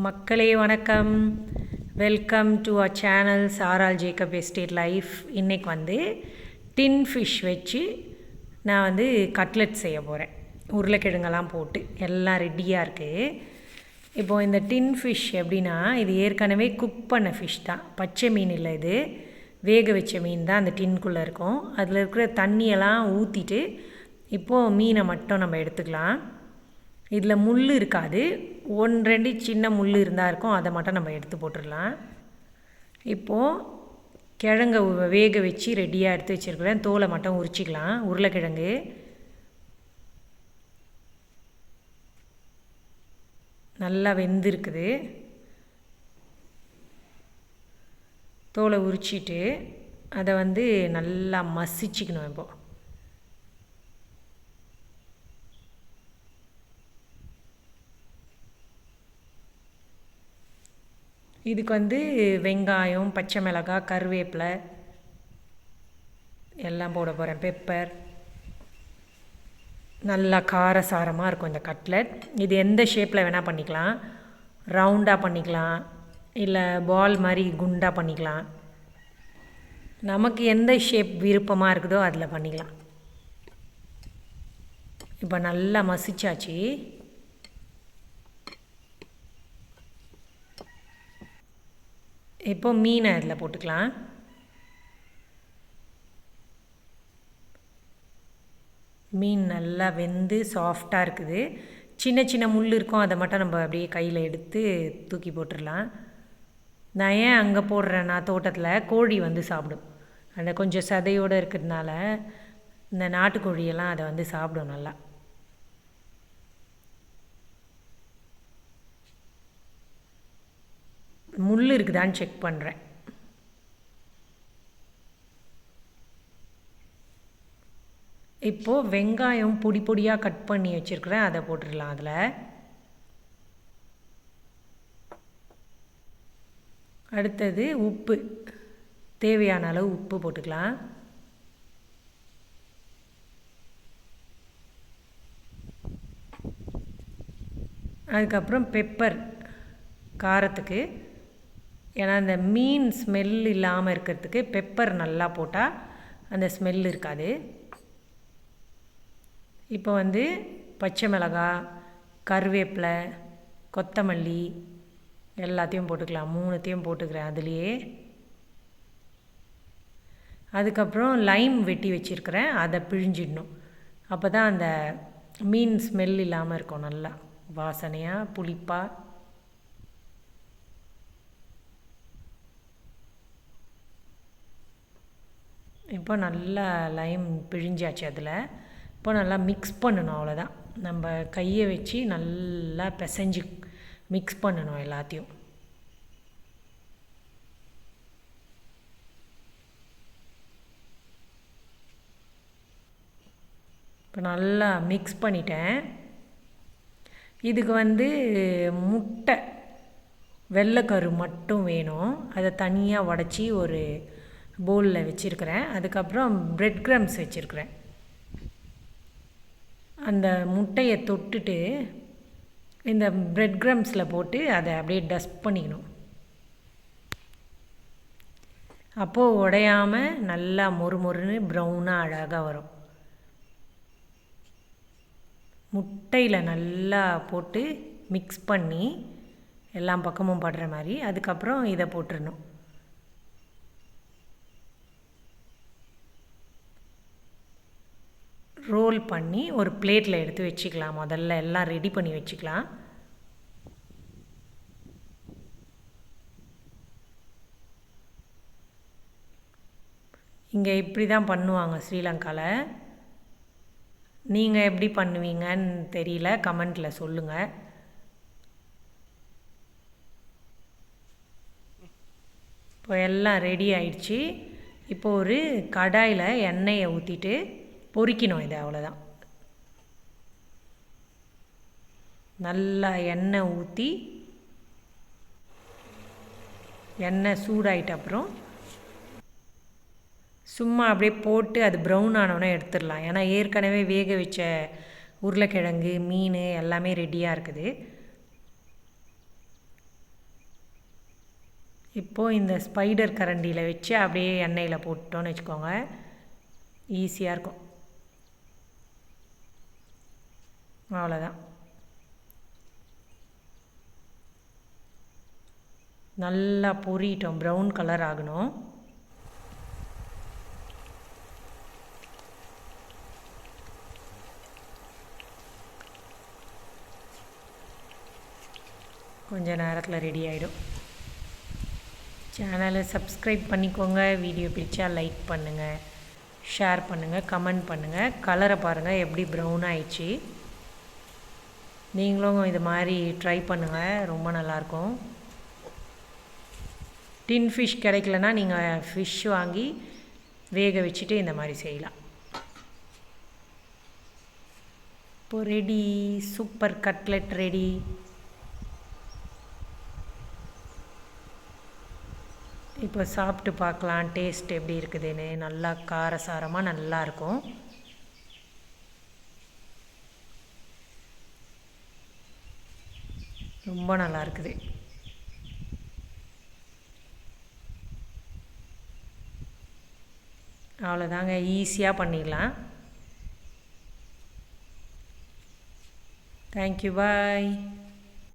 மக்களே வணக்கம். Welcome to a channel Saral Jacob estate life இன்றைக்கி வந்து டின் ஃபிஷ் வச்சு நான் வந்து கட்லெட் செய்ய போகிறேன் உருளைக்கிழங்கெல்லாம் போட்டு எல்லாம் ரெடியாக இருக்குது இப்போது இந்த டின் ஃபிஷ் எப்படின்னா இது ஏற்கனவே குக் பண்ண ஃபிஷ் தான். பச்சை மீன் இல்லை இது. வேக வச்ச மீன் தான் அந்த டின்குள்ளே இருக்கும். அதில் இருக்கிற தண்ணியெல்லாம் ஊற்றிட்டு இப்போது மீனை மட்டும் நம்ம எடுத்துக்கலாம். இதில் முள் இருக்காது. ஒன் ரெண்டு சின்ன முள் இருந்தால் இருக்கும். அதை மட்டும் நம்ம எடுத்து போட்டுடலாம். இப்போது கிழங்க வேக வச்சு ரெடியாக எடுத்து வச்சுருக்கிறேன். தோலை மட்டும் உரிச்சிக்கலாம். உருளைக்கிழங்கு. நல்லா வெந்திருக்குது. தோலை உரிச்சிட்டு அதை வந்து நல்லா மசிச்சுக்கணும் இப்போது இதுக்கு வந்து வெங்காயம் பச்சை மிளகாய் கருவேப்பிலை எல்லாம் போட போகிறேன் பெப்பர் நல்லா காரசாரமாக இருக்கும் இந்த கட்லெட் இது எந்த ஷேப்பில் வேணால் பண்ணிக்கலாம். ரவுண்டாக பண்ணிக்கலாம். இல்லை பால் மாதிரி குண்டாக பண்ணிக்கலாம். நமக்கு எந்த ஷேப் விருப்பமாக இருக்குதோ அதில் பண்ணிக்கலாம். இப்போ நல்லா மசிச்சாச்சு. இப்போ மீனை அதில் போட்டுக்கலாம். மீன் நல்லா வெந்து சாஃப்டாக இருக்குது. சின்ன சின்ன முள் இருக்கும் அதை மட்டும் நம்ம அப்படியே கையில் எடுத்து தூக்கி போட்டுடலாம். நான் ஏன் அங்கே போடுறேன்னா தோட்டத்தில் கோழி வந்து சாப்பிடும். அந்த கொஞ்சம் சதையோடு இருக்கிறதுனால இந்த நாட்டுக்கோழியெல்லாம் அதை வந்து சாப்பிடும் நல்லா. முள் இருக்குதான்னு செக் பண்ணுறேன் இப்போது வெங்காயம் பொடி பொடியாக கட் பண்ணி வச்சுருக்கிறேன் அதை போட்டுடலாம் அதில். அடுத்தது உப்பு. தேவையான அளவு உப்பு போட்டுக்கலாம். அதுக்கப்புறம் பெப்பர் காரத்துக்கு ஏன்னா அந்த மீன் ஸ்மெல் இல்லாமல் இருக்கிறதுக்கு பெப்பர் நல்லா போட்டால் அந்த ஸ்மெல் இருக்காது. இப்போ வந்து பச்சை மிளகாய் கருவேப்பிலை கொத்தமல்லி எல்லாத்தையும் போட்டுக்கலாம். மூணுத்தையும் போட்டுக்கிறேன் அதுலேயே. அதுக்கப்புறம் லைம் வெட்டி வச்சுருக்கிறேன். அதை பிழிஞ்சிடணும். அப்போ தான் அந்த மீன் ஸ்மெல் இல்லாமல் இருக்கும். நல்லா வாசனையாக புளிப்பாக இப்போ நல்லா லைம் பிழிஞ்சாச்சு அதில். இப்போ நல்லா மிக்ஸ் பண்ணணும் அவ்வளோதான் நம்ம கையை வச்சு நல்லா பிசைஞ்சு மிக்ஸ் பண்ணணும் எல்லாத்தையும். இப்போ நல்லா மிக்ஸ் பண்ணிட்டேன். இதுக்கு வந்து முட்டை வெள்ளைக்கரு மட்டும் வேணும். அதை தனியாக உடச்சி ஒரு பவுலில் வச்சுருக்கிறேன். அதுக்கப்புறம் பிரெட் க்ரம்ஸ் வச்சுருக்கிறேன். அந்த முட்டையை தொட்டுட்டு இந்த பிரெட் க்ரம்ஸில் போட்டு அதை அப்படியே டஸ்ட் பண்ணிக்கணும். அப்போது உடையாமல் நல்லா மொறு மொறுன்னு ப்ரௌனாக அழகாக வரும். முட்டையில் நல்லா போட்டு மிக்ஸ் பண்ணி எல்லா பக்கமும் படுற மாதிரி அதுக்கப்புறம் இதை போட்டுடணும் ரோல் பண்ணி ஒரு பிளேட்டில் எடுத்து வச்சுக்கலாம். முதல்ல எல்லாம் ரெடி பண்ணி வச்சுக்கலாம். இங்கே இப்படி தான் பண்ணுவாங்க ஸ்ரீலங்காவில் நீங்கள் எப்படி பண்ணுவீங்கன்னு தெரியல. கமெண்ட்டில் சொல்லுங்கள் இப்போ எல்லாம் ரெடி ஆயிடுச்சு. இப்போ ஒரு கடாயில் எண்ணெயை ஊற்றிட்டு பொரிக்கணும் இது அவ்வளோதான் நல்லா எண்ணெய் ஊற்றி எண்ணெய் சூடாயிட்ட அப்புறம் சும்மா அப்படியே போட்டு அது ப்ரௌன் ஆனோடனே எடுத்துடலாம். ஏன்னா ஏற்கனவே வேக வச்ச உருளைக்கிழங்கு மீன் எல்லாமே ரெடியாக இருக்குது. இப்போது இந்த ஸ்பைடர் கரண்டியில் வச்சு அப்படியே எண்ணெயில் போட்டோன்னு வச்சுக்கோங்க. ஈஸியாக இருக்கும். அவ்வளோதான் நல்லா பொறிட்டோம் ப்ரௌன் கலர் ஆகணும். கொஞ்ச நேரத்தில் ரெடி ஆகிடும் சேனலை சப்ஸ்கிரைப் பண்ணிக்கோங்க. வீடியோ பிடிச்சா லைக் பண்ணுங்கள் ஷேர் பண்ணுங்கள் கமெண்ட் பண்ணுங்கள் கலரை பாருங்கள் எப்படி ப்ரௌன் ஆயிடுச்சு. நீங்களும் இது மாதிரி ட்ரை பண்ணுங்கள் ரொம்ப நல்லாயிருக்கும். டின் ஃபிஷ் கிடைக்கலனா நீங்கள் ஃபிஷ் வாங்கி வேக வச்சுட்டு இந்த மாதிரி செய்யலாம். இப்போ ரெடி சூப்பர் கட்லெட் ரெடி இப்போ சாப்பிட்டு பார்க்கலாம் டேஸ்ட் எப்படி இருக்குதுன்னு. நல்லா காரசாரமாக நல்லாயிருக்கும். ரொம்ப நல்லா இருக்குது. அவ்வளோதாங்க ஈஸியாக பண்ணிடலாம். Thank you bye